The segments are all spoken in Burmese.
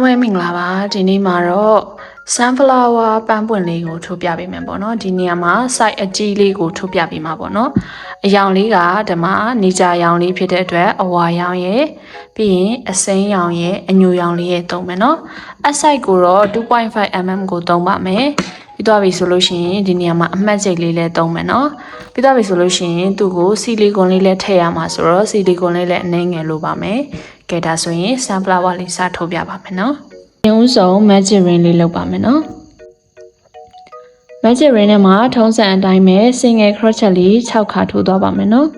လုံးပဲမင်္ဂလာပါဒီနေ့မှာတော့ sunflower ပန်းပွင့်လေးကိုထိုးပြပေးမယ်ပေါ့နော်ဒီနေရာမှာ site အကြီးလေးကိုထိုးပြပေးမှာပေါ့နော်အယောင်လေးကဓမ္မနေကြရောင်လေးဖြစ်တဲ့အတွက်အဝါရောင်ရဲ့ပြီးရင်အစိမ်းရောင်ရဲ့အညူရောင်လေးရဲ့သုံးမယ်နော်အ site ကိုတော့2.5 mm ကိုသုံးပါမယ်ပြီးတော့ပြီဆိုလို့ရှိရင်ဒီနေရာမှာအမှတ်ချိန်လေးလည်းသုံးမယ်နော်ပြီးတော့ပြီဆိုလို့ရှိရင်သူ့ကိုဆီလီကွန်လေးလည်းထည့်ရမှာဆိုတော့ဆီလီကွန်လေးလည်းအနှဲငယ်လိုပါမယ် ကဲဒါဆိုရင် sunflower လေးစထိုးပြပါမယ်နော်ညဦးဆုံး magic ring လေးလုပ်ပါမယ်နော် magic ring ထဲမှာထုံးစံအတိုင်းပဲ single crochet လေး6ခါထိုးသွားပါမယ်နော်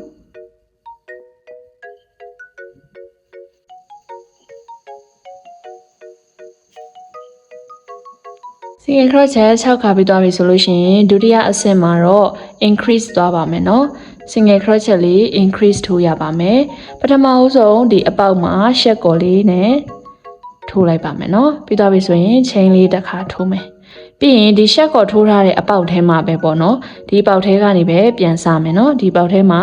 single crochet 6ခါပြီးသွားပြီဆိုလို့ရှိရင်ဒုတိယအဆင့်မှာတော့ increase သွားပါမယ်เนาะ single crochet လေး increase ထိုးရပါမယ်ပထမအဦးဆုံးဒီအပေါက်မှာရှက်ကော်လေးနဲ့ထိုးလိုက်ပါမယ်เนาะပြီးသွားပြီဆိုရင် chain လေးတစ်ခါထိုးမယ်ပြီးရင်ဒီရှက်ကော်ထိုးထားတဲ့အပေါက်ထဲမှာပဲပေါ့เนาะဒီအပေါက်ထဲကနေပဲပြန်စမယ်เนาะဒီအပေါက်ထဲမှာ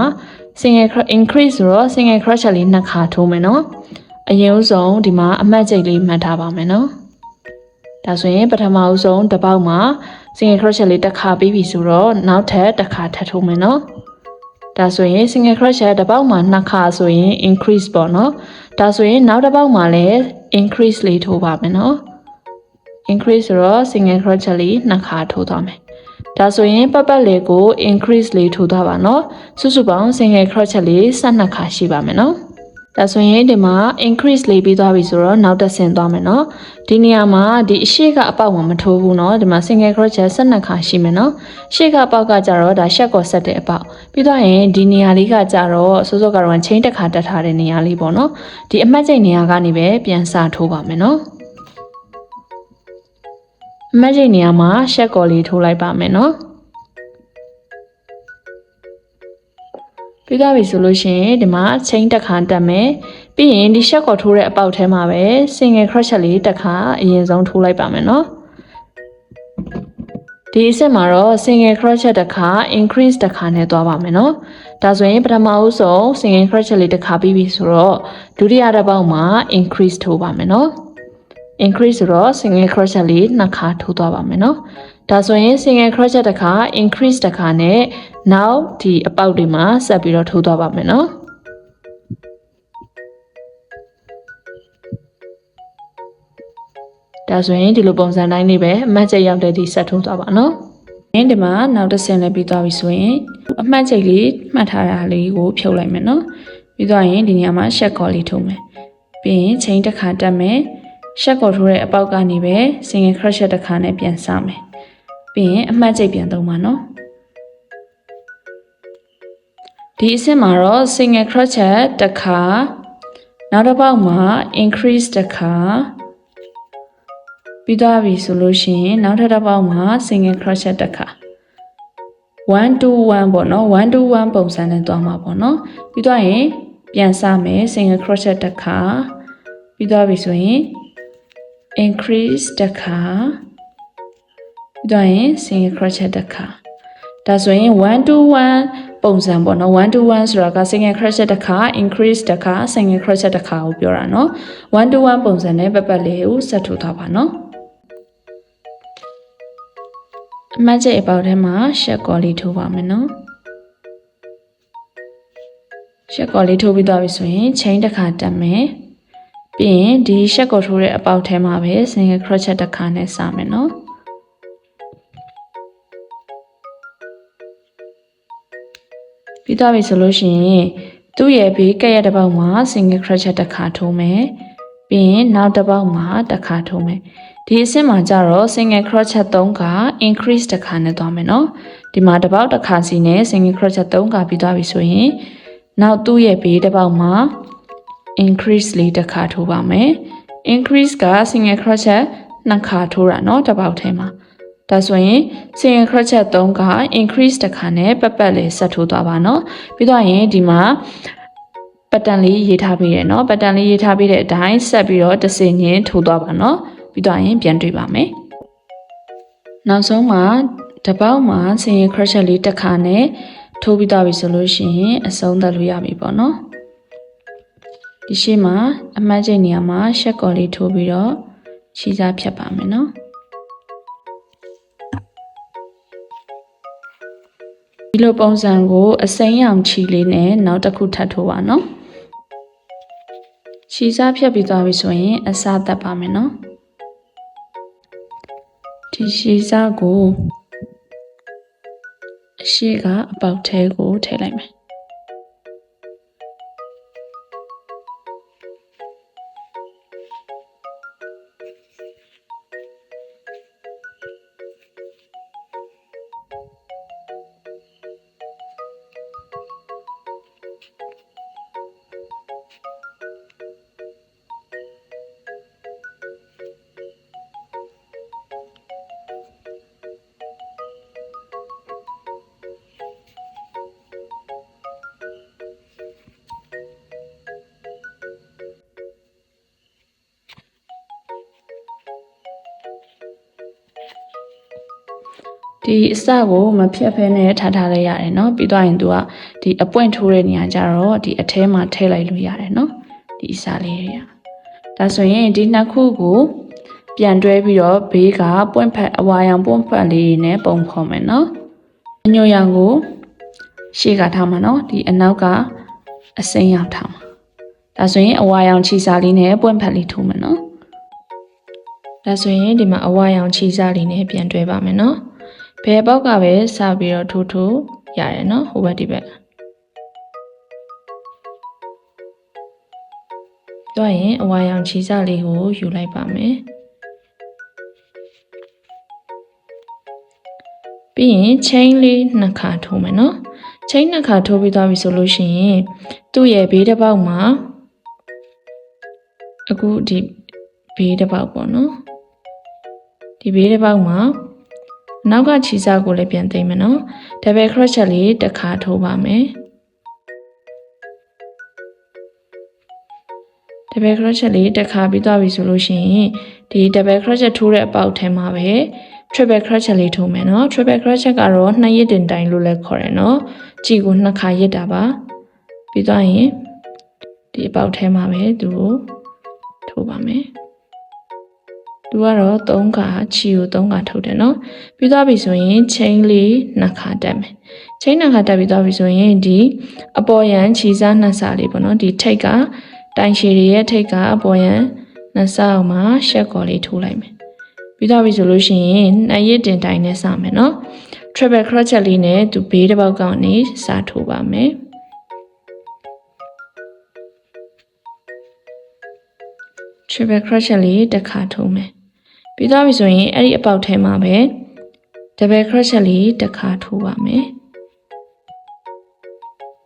single increase ဆိုတော့ single crochet လေးနှစ်ခါထိုးမယ်เนาะအရင်ဦးဆုံးဒီမှာအမှတ်ချိန်လေးမှတ်ထားပါမယ်เนาะ ဒါဆိုရင်ပထမအဦးဆုံးတစ်ပေါက်မှာ single crochet လေးတစ်ခါပြီးပြီဆိုတော့နောက်ထပ်တစ်ခါထပ်ထိုးမယ်နော် ဒါဆိုရင် single crochet တစ်ပေါက်မှာနှစ်ခါဆိုရင် increase ပေါ့နော်ဒါဆိုရင်နောက်တစ်ပေါက်မှာလည်း increase လေးထိုးပါမယ်နော် increase ဆိုတော့ single crochet လေးနှစ်ခါထိုးသွားမယ်ဒါဆိုရင်ပတ်ပတ်လေးကို increase လေးထိုးသွားပါနော်စုစုပေါင်း single crochet လေး12ခါရှိပါမယ်နော် ဒါဆိုရင်ဒီမှာ increase လေးပြီးသွားပြီဆိုတော့နောက်တစ်ဆင့်သွားမယ်เนาะဒီနေရာမှာဒီအရှိကအပေါက်မှာမထိုးဘူးเนาะဒီမှာ single crochet 12ခါရှိမယ်เนาะရှေ့ကအပေါက်ကကြတော့ဒါရှက်ကော်ဆက်တဲ့အပေါက်ပြီးသွားရင်ဒီနေရာလေးကကြတော့စိုးစိုးကတော့ chain တစ်ခါတက်ထားတဲ့နေရာလေးပေါ့เนาะဒီအမှတ်ချိန်နေရာကနေပဲပြန်စထိုးပါမယ်เนาะအမှတ်ချိန်နေရာမှာရှက်ကော်လေးထိုးလိုက်ပါမယ်เนาะ ပြီးသွားပြီဆိုလို့ရှိရင်ဒီမှာချိန်တစ်ခါတက်မယ်ပြီးရင်ဒီရှက်ကော်ထိုးတဲ့အပေါက်ထဲမှာပဲ single crochet လေးတစ်ခါအရင်ဆုံးထိုးလိုက်ပါမယ်နော်ဒီအဆင့်မှာတော့ single crochet တစ်ခါ increase တစ်ခါနဲ့သွားပါမယ်နော်ဒါဆိုရင်ပထမဦးဆုံး single crochet လေးတစ်ခါပြီးပြီဆိုတော့ဒုတိယတစ်ပေါက်မှာ increase ထိုးပါမယ်နော် increase ဆိုတော့ single crochet လေးနှစ်ခါထိုးသွားပါမယ်နော် ဒါဆိုရင် single crochet တစ်ခါ increase တစ်ခါနဲ့ now ဒီအပေါက်တွေမှာဆက်ပြီးတော့ထိုးသွားပါမယ်နော်ဒါဆိုရင်ဒီလိုပုံစံတိုင်းလေးပဲအမှတ်ချက်ရောက်တဲ့ဒီဆက်ထိုးသွားပါနော်။ဒီမှာနောက်တစ်ဆင့်လည်းပြီးသွားပြီဆိုရင်အမှတ်ချက်လေးမှတ်ထားတာလေးကိုဖြုတ်လိုက်မယ်နော်။ပြီးသွားရင်ဒီနေရာမှာရှက်ကော်လေးထိုးမယ်။ပြီးရင်ချိန်တစ်ခါတက်မယ်။ရှက်ကော်ထိုးတဲ့အပေါက်ကနေပဲ single crochet တစ်ခါနဲ့ပြန်စမယ်။ ပြီးရင်အမှတ်ကျိတ်ပြန်သုံးပါနော်ဒီအဆင့်မှာတော့ single crochet တစ်ခါနောက်တစ်ပေါက်မှာ increase တစ်ခါပြီးသွားပြီဆိုလို့ရှိရင်နောက်ထပ်တစ်ပေါက်မှာ single crochet တစ်ခါ1 to 1ပေါ့နော်1 to 1ပုံစံနဲ့သွားမှာပေါ့နော်ပြီးတော့ရင်ပြန်စမယ် single crochet တစ်ခါပြီးသွားပြီဆိုရင် increase တစ်ခါ ပြီးသွားရင် single crochet တစ်ခါဒါဆိုရင်1 to 1ပုံစံပေါ့နော်1 to 1ဆိုတာက single crochet တစ်ခါ increase တစ်ခါ single crochet တစ်ခါကိုပြောတာနော်1 to 1ပုံစံနဲ့ပတ်ပတ်လေးကိုဆက်ထိုးထားပါနော်အမှတ်ချက်အပေါက်ထဲမှာရှက်ကော်လေးထိုးပါမယ်နော်ရှက်ကော်လေးထိုးပြီးသွားပြီဆိုရင် chain တစ်ခါတက်မယ်ပြီးရင်ဒီရှက်ကော်ထိုးတဲ့အပေါက်ထဲမှာပဲ single crochet တစ်ခါနဲ့စမယ်နော် ပြီးသွားပြီဆိုလို့ရှိရင်သူ့ရဲ့ဘေးကက်ရတစ်ပေါက်မှာ single crochet တစ်ခါထိုးမယ်။ပြီးရင်နောက်တစ်ပေါက်မှာတစ်ခါထိုးမယ်။ဒီအဆင့်မှာကြတော့ single crochet 3ခါ increase တစ်ခါနဲ့သွားမယ်နော်။ဒီမှာတစ်ပေါက်တစ်ခါစီနဲ့ single crochet 3ခါပြီးသွားပြီဆိုရင်နောက်သူ့ရဲ့ဘေးတစ်ပေါက်မှာ increase လေးတစ်ခါထိုးပါမယ်။ increase က single crochet နှစ်ခါထိုးတာနော်တစ်ပေါက်ထဲမှာ။ ။ဒါဆိုရင် sin crochet 3က increase တစ်ခါနဲ့ပတ်ပတ်လေးဆက်ထိုးသွားပါနော်။ပြီးတော့ရင်ဒီမှာပတ်တန်လေးရေးထားပေးတယ်နော်။ပတ်တန်လေးရေးထားပေးတဲ့အတိုင်းဆက်ပြီးတော့တစ်စင်ချင်းထိုးသွားပါနော်။ပြီးတော့ရင်ပြန်တွေ့ပါမယ်။နောက်ဆုံးမှာတပေါက်မှာ sin crochet လေးတစ်ခါနဲ့ထိုးပြီးသွားပြီဆိုလို့ရှိရင်အဆုံးသတ်လို့ရပြီပေါ့နော်။ဒီရှိမှာအမှတ်ကျနေရာမှာရှက်ကော်လေးထိုးပြီးတော့ခြေစားဖြတ်ပါမယ်နော်။ လိုပုံစံကို အစိမ်းရောင်ခြီလေးနဲ့နောက်တစ်ခုထပ်ထိုးပါနော်ခြေစားဖြတ်ပြီးသွားပြီဆိုရင် အစားတက်ပါမယ်နော်ဒီခြေစားကိုအရှိကအပေါက်ထဲကိုထည့်လိုက်မယ် ဒီအစကိုမဖြတ်ဖဲနဲ့ထားထားလိုက်ရတယ်เนาะပြီးတော့ရင်သူကဒီအပွင့်ထိုးတဲ့နေရာကျတော့ဒီအထဲမှာထည့်လိုက်လို့ရတယ်เนาะဒီအစလေးတွေကဒါဆိုရင်ဒီနှစ်ခုကိုပြန်တွဲပြီးတော့ဘေးကပွင့်ဖက်အဝါရောင်ပွင့်ဖက်လေးနဲ့ပုံဖော်မယ်เนาะအညိုရောင်ကိုရှေ့ကထားမှာเนาะဒီအနောက်ကအစိမ်းရောင်ထားမှာဒါဆိုရင်အဝါရောင်ခြီစာလေးနဲ့ပွင့်ဖက်လေးထိုးမယ်เนาะဒါဆိုရင်ဒီမှာအဝါရောင်ခြီစာလေးနဲ့ပြန်တွဲပါမယ်เนาะ ဘယ်ဘောက်ကပဲစပြီးတော့ထိုးထိုးရတယ်နော်ဟိုဘက်ဒီဘက်တော့ရင်အဝါရောင်ခြေစလေးကိုယူလိုက်ပါမယ်ပြီးရင် chain လေးနှစ်ခါထိုးမယ်နော် chain နှစ်ခါထိုးပြီးသွားပြီဆိုလို့ရှိရင်သူ့ရဲ့ဘေးတစ်ပေါက်မှာအခုဒီဘေးတစ်ပေါက်ပေါ့နော်ဒီဘေးတစ်ပေါက်မှာ နောက်ကခြေစားကိုလည်းပြန်သိမ့်မယ်နော် double crochet လေးတစ်ခါထိုးပါမယ် double crochet လေးတစ်ခါပြီးသွားပြီဆိုလို့ရှိရင်ဒီ double crochet ထိုးတဲ့အပေါက်ထဲမှာပဲ triple crochet လေးထိုးမယ်နော် triple crochet ကတော့နှစ်ရစ်တင်တိုင်းလို့လည်းခေါ်တယ်နော်ကြည်ကိုနှစ်ခါရစ်တာပါပြီးသွားရင်ဒီအပေါက်ထဲမှာပဲသူကိုထိုးပါမယ် သူကတော့3ခါချီကို3ခါထုတ်တယ်နော်ပြီးသွားပြီဆိုရင် chain လေးနှစ်ခါတက်မယ် chain နှစ်ခါတက်ပြီးသွားပြီဆိုရင်ဒီအပေါ်ရန်ခြီစားနှစ်စာလေးပေါ့နော်ဒီထိတ်ကတိုင်ရှည်တွေရဲ့ထိတ်ကအပေါ်ရန်နှစ်စာအောင်မှာရှက်ကော်လေးထိုးလိုက်မယ်ပြီးသွားပြီဆိုလို့ရှိရင်နှစ်ရစ်တင်တိုင်နဲ့စမယ်နော် triple crochet လေးနဲ့သူဘေးတစ်ပေါက်ကနေစထိုးပါမယ် triple crochet လေးတစ်ခါထိုးမယ် ပြီးသွားပြီဆိုရင်အဲ့ဒီအပေါက်ထဲမှာပဲ double crochet လေးတစ်ခါထိုးပါမယ်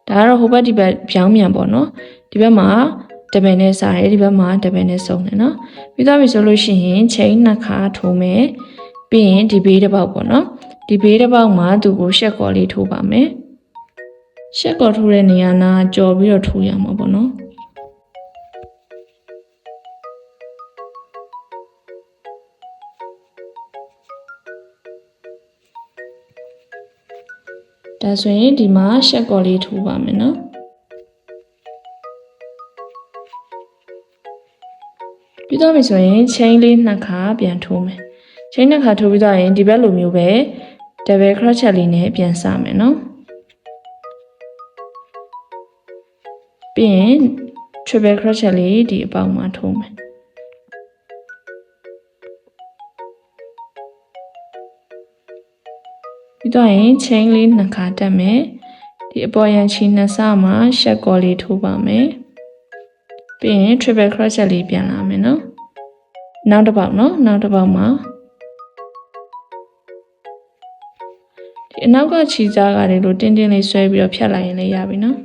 ဒါကတော့ဟိုဘက်ဒီဘက်ပြောင်းမြန်ပေါ့နော်ဒီဘက်မှာ double နဲ့စားတယ်ဒီဘက်မှာ double နဲ့စုံတယ်နော်ပြီးသွားပြီဆိုလို့ရှိရင် chain နှစ်ခါထိုးမယ်ပြီးရင်ဒီဘေးတစ်ပေါက်ပေါ့နော်ဒီဘေးတစ်ပေါက်မှာသူ့ကိုရှက်ကော်လေးထိုးပါမယ်ရှက်ကော်ထိုးတဲ့နေရာနာကြော်ပြီးတော့ထိုးရမှာပေါ့နော် ဒါဆိုရင်ဒီမှာရှက်ကော်လေးထိုးပါမယ်နော်ပြီးတော့ပြီဆိုရင် chain လေးနှစ်ခါပြန်ထိုးမယ် chain နှစ်ခါထိုးပြီးတော့ရင်ဒီဘက်လိုမျိုးပဲ double crochet လေးနဲ့ပြန်စမယ်နော်ပြီးရင် triple crochet လေးဒီအပေါက်မှာထိုးမယ် တော့ရင် chain လေးနှစ်ခါတက်မယ်ဒီအပေါ်ရန်ချီနှစ်စမှာရှက်ကော်လေးထိုးပါမယ်ပြီးရင် triple crochet လေးပြန်လာမယ်နော်နောက်တစ်ပေါက်နော်နောက်တစ်ပေါက်မှာဒီအနောက်ကခြီစားကလေးလိုတင်းတင်းလေးဆွဲပြီးတော့ဖြတ်လိုက်ရင်လည်းရပြီနော်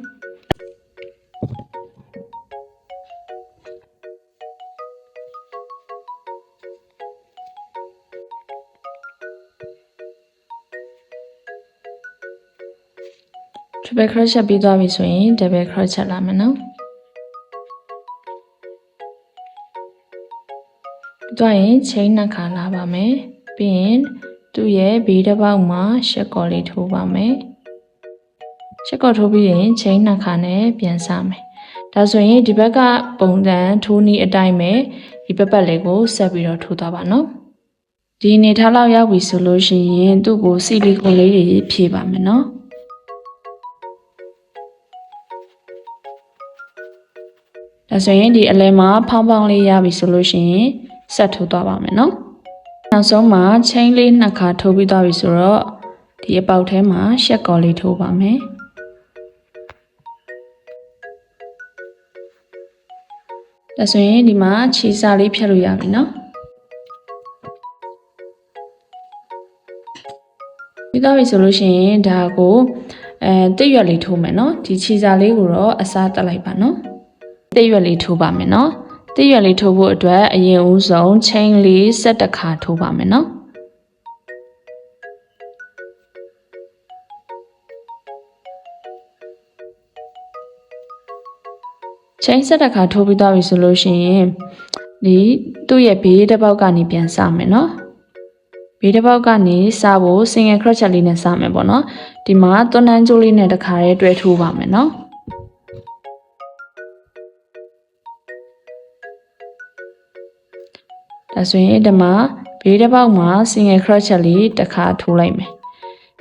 triple crochet ပြီးသွားပြီဆိုရင် double crochet လာမယ်နော်ပြီးသွားရင် chain နှစ်ခါလာပါမယ်ပြီးရင်သူ့ရဲ့ဘေးတစ်ပေါက်မှာရှက်ကော်လေးထိုးပါမယ်ရှက်ကော်ထိုးပြီးရင် chain နှစ်ခါနဲ့ပြန်စမယ်ဒါဆိုရင်ဒီဘက်ကပုံစံထိုးနည်းအတိုင်းပဲဒီပပတ်လေးကိုဆက်ပြီးတော့ထိုးသွားပါနော်ဒီအနေထားလောက်ရောက်ပြီဆိုလို့ရှိရင်သူ့ကိုဆီလီကွန်လေးတွေဖြည့်ပါမယ်နော် ဒါဆိုရင်ဒီအလဲမှာဖောင်းဖောင်းလေးရပြီဆိုလို့ရှိရင်ဆက်ထိုးသွားပါမယ်နော်နောက်ဆုံးမှာ chain လေးနှစ်ခါထိုးပြီးသွားပြီဆိုတော့ဒီအပေါက်ထဲမှာရှက်ကော်လေးထိုးပါမယ်ဒါဆိုရင်ဒီမှာခြေစာလေးဖြတ်လို့ရပြီနော်ပြီးသွားပြီဆိုလို့ရှိရင်ဒါကိုအဲတစ်ရွက်လေးထိုးမယ်နော်ဒီခြေစာလေးကိုတော့အစားတက်လိုက်ပါနော် တစ်ရွက်လေးထိုးပါမယ်နော်တစ်ရွက်လေးထိုးဖို့အတွက်အရင်ဦးဆုံး chain လေး7တခါထိုးပါမယ်နော်ချိန်ဆက်တစ်ခါထိုးပြီးသွားပြီဆိုလို့ရှိရင်ဒီသူ့ရဲ့ဘေးတစ်ပေါက်ကနေပြန်စမယ်နော်ဘေးတစ်ပေါက်ကနေစဖို့ single crochet လေးနဲ့စမယ်ပေါ့နော်ဒီမှာသွန်းတန်းကြိုးလေးနဲ့တစ်ခါတည်းတွဲထိုးပါမယ်နော် ဒါဆိုရင်ဒီမှာဘေးတစ်ပေါက်မှာ single crochet လေးတစ်ခါထိုးလိုက်မယ်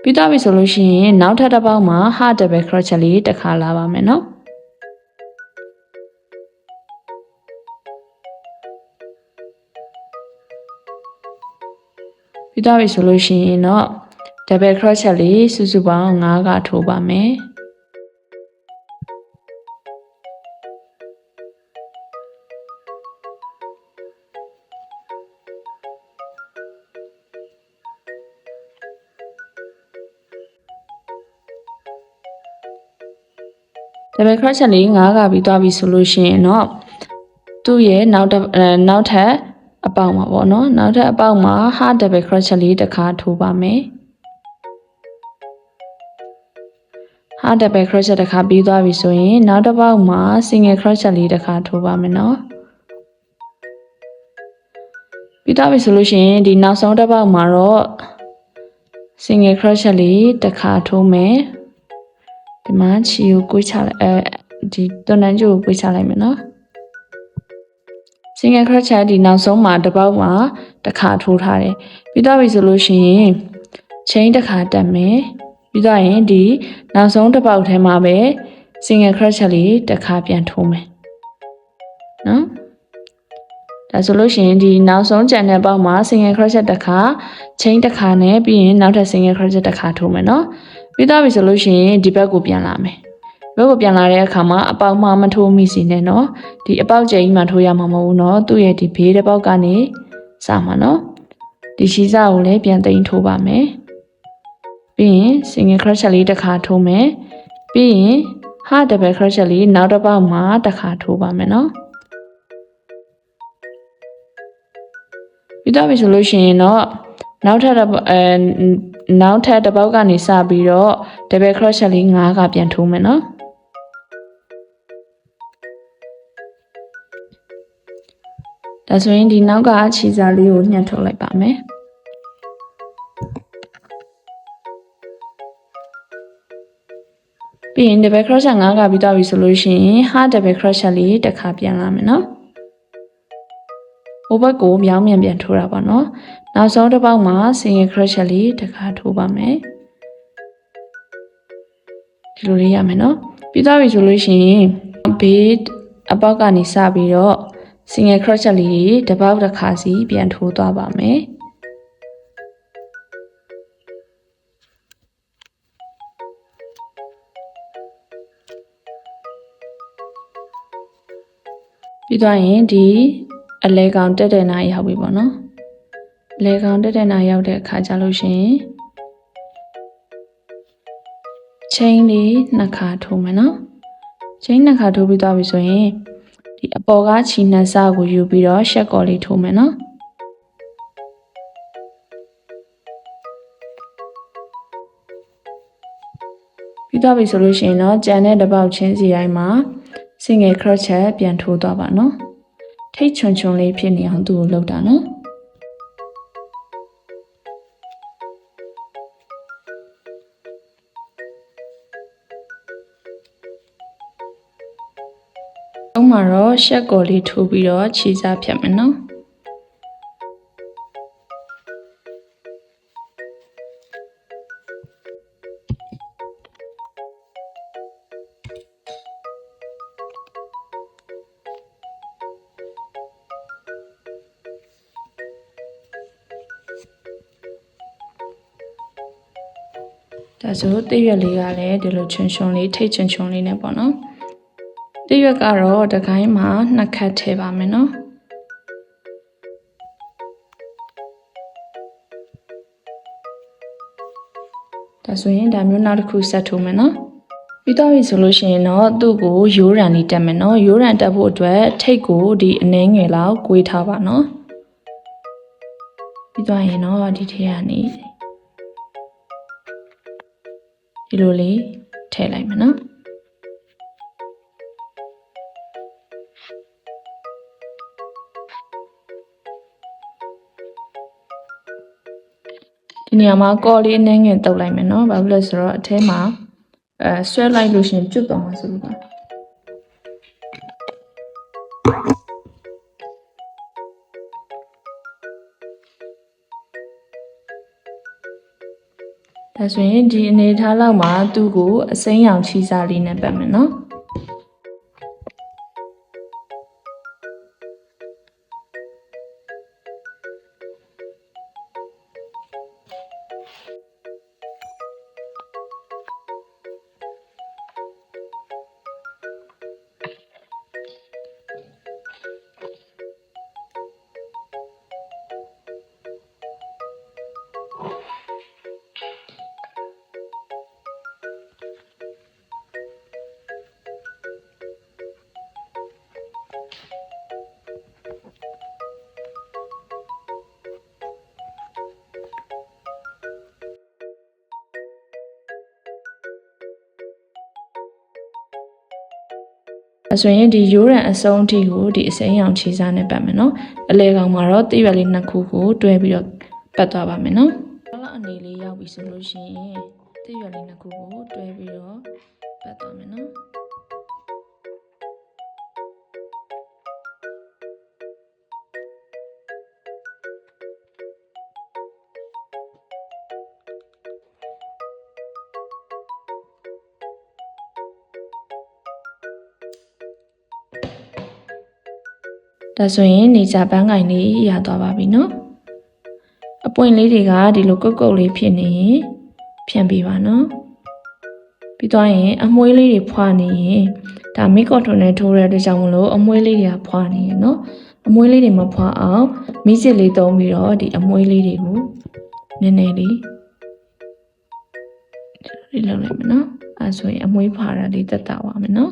ပြီးသွားပြီဆိုလို့ရှိရင်နောက်ထပ်တစ်ပေါက်မှာ half double crochet လေးတစ်ခါလာပါမယ်နော်ပြီးသွားပြီဆိုလို့ရှိရင်တော့ double crochet လေးစုစုပေါင်း9ကထိုးပါမယ် ဒါပေမဲ့ crochet လေး9ကပြီးသွားပြီဆိုလို့ရှိရင်တော့သူ့ရဲ့နောက်တစ်အဲနောက်ထပ်အပေါက်မှာပေါ့နော်နောက်ထပ်အပေါက်မှာ half double crochet လေးတစ်ခါထိုးပါမယ် half double crochet တစ်ခါပြီးသွားပြီဆိုရင်နောက်တစ်ပေါက်မှာ single crochet လေးတစ်ခါထိုးပါမယ်နော်ပြီးသွားပြီဆိုလို့ရှိရင်ဒီနောက်ဆုံးတစ်ပေါက်မှာတော့ single crochet လေးတစ်ခါထိုးမယ် ဒီမှာချီကိုကိုချလိုက်အဲဒီတွန်းတန်းကျိုးကိုကိုချလိုက်မယ်နော် single crochet ဒီနောက်ဆုံးမှာတစ်ပေါက်မှာတစ်ခါထိုးထားတယ်ပြီးတော့ပြီဆိုလို့ရှိရင် chain တစ်ခါတက်မယ်ပြီးတော့ရင်ဒီနောက်ဆုံးတစ်ပေါက်ထဲမှာပဲ single crochet လေးတစ်ခါပြန်ထိုးမယ်နော်ဒါဆိုလို့ရှိရင်ဒီနောက်ဆုံးကြံတဲ့ပေါက်မှာ single crochet တစ်ခါ chain တစ်ခါနဲ့ပြီးရင်နောက်ထပ် single crochet တစ်ခါထိုးမယ်နော် ပြီးသားပြီဆိုလို့ရှိရင်ဒီဘက်ကိုပြန်လာမယ်ဘက်ကိုပြန်လာတဲ့အခါမှာအပေါက်မှမထိုးမိစီနဲ့နော်ဒီအပေါက်ကျဲကြီးမှထိုးရမှာမဟုတ်ဘူးနော်သူ့ရဲ့ဒီဘေးတစ်ပေါက်ကနေစမှာနော်ဒီရှိစကိုလည်းပြန်သိမ်းထိုးပါမယ်ပြီးရင် single crochet လေးတစ်ခါထိုးမယ်ပြီးရင် half double crochet လေးနောက်တစ်ပေါက်မှာတစ်ခါထိုးပါမယ်နော်ပြီးတော့ပြီဆိုလို့ရှိရင်တော့နောက်ထပ်အဲ နောက်ထပ်တစ်ပေါက်ကနေစပြီးတော့ double crochet လေး9ကပြန်ထိုးမယ်နော်ဒါဆိုရင်ဒီနောက်ကခြေစားလေးကိုညှက်ထုတ်လိုက်ပါမယ်ပြီးရင် double crochet 9ကပြီးသွားပြီဆိုလို့ရှိရင် half double crochet လေးတစ်ခါပြန်လာမယ်နော်ဟိုဘက်ကိုမြောင်းမြန်ပြန်ထိုးတာပါနော် နောက်ဆုံးတစ်ပေါက်မှာ single crochet လေးတစ်ခါထိုးပါမယ်ဒီလိုလေးရမယ်နော်ပြီးသွားပြီဆိုလို့ရှိရင်ဘေးအပေါက်ကနေစပြီးတော့ single crochet လေးတစ်ပေါက်တစ်ခါစီပြန်ထိုးသွားပါမယ်ပြီးသွားရင်ဒီအလဲကောင်တက်တဲ့နားရောက်ပြီပေါ့နော်အ လဲကောင်တက်တဲ့နားရောက်တဲ့အခါကျလို့ရှိရင်ချိန်လေးနှစ်ခါထိုးမယ်နော်ချိန်နှစ်ခါထိုးပြီးသွားပြီဆိုရင်ဒီအပေါ်ကချီနှံစားကိုယူပြီးတော့ရှက်ကော်လေးထိုးမယ်နော်ပြီးသွားပြီဆိုလို့ရှိရင်တော့ကြံတဲ့တစ်ပေါက်ချင်းစီတိုင်းမှာ single crochet ပြန်ထိုးသွားပါနော်ထိတ်ချွန်ချွန်လေးဖြစ်နေအောင်သူ့ကိုလုပ်တာနော် အောက်မှာတော့ရှက်ကော်လေးထိုးပြီးတော့ခြေစားဖြတ်မယ်နော်ဒါဆိုတည့်ရွက်လေးကလည်းဒီလိုချွန်ချွန်လေးထိတ်ချွန်ချွန်လေးနဲ့ပေါ့နော်တည့် ရွက်ကတော့တကိုင်းမှာနှစ်ခတ်ထည့်ပါမယ်နော်ဒါဆိုရင်ဒါမျိုးနောက်တစ်ခုဆက်ထိုးမယ်နော်ပြီးတော့ပြီဆိုလို့ရှိရင်တော့သူ့ကိုရိုးရံလေးတက်မယ်နော်ရိုးရံတက်ဖို့အတွက်ထိတ်ကိုဒီအနှဲငယ်လောက်꿰ထားပါနော်ပြီးတော့ရင်တော့ဒီထဲကနေဒီလိုလေးထည့်လိုက်မယ်နော် ဒီနေရာမှာကော်လေးအနှဲငယ်တုပ်လိုက်မယ်နော်ဘာဖြစ်လဲဆိုတော့အထဲမှာအဲဆွဲလိုက်လို့ရှရင်ကျွတ်သွားမှာဆိုလို့ပါဒါဆိုရင်ဒီအနေထားလောက်မှာသူ့ကိုအစိမ်းရောင်ချီစားလေးနဲ့ပတ်မယ်နော် အဲဆိုရင်ဒီရိုးရန်အစုံအထိကိုဒီအစိမ်းရောင်ခြေစားနဲ့ပတ်မယ်နော်အလဲကောင်မှာတော့တိရွက်လေးနှစ်ခုကိုတွဲပြီးတော့ပတ်သွားပါမယ်နော်ဘာလို့အနေလေးရောက်ပြီဆိုလို့ရှိရင်တိရွက်လေးနှစ်ခုကိုတွဲပြီးတော့ပတ်သွားမယ်နော် ဒါဆိုရင်နေကြပန်းကင်လေးရသွားပါပြီနော်အပွင့်လေးတွေကဒီလိုကုတ်ကုတ်လေးဖြစ်နေရင်ဖြန့်ပေးပါနော်ပြီးသွားရင်အမွှေးလေးတွေဖွာနေရင်ဒါမိကော့ထွန်နဲ့ထိုးရတဲ့ကြောင့်မလို့အမွှေးလေးတွေကဖွာနေရနော်အမွှေးလေးတွေမဖွာအောင်မိစစ်လေးသုံးပြီးတော့ဒီအမွှေးလေးတွေကိုနည်းနည်းလေးဒီလောက်လိုက်မယ်နော်အဲဆိုရင်အမွှေးဖွာတာလေးတက်တာပါမယ်နော်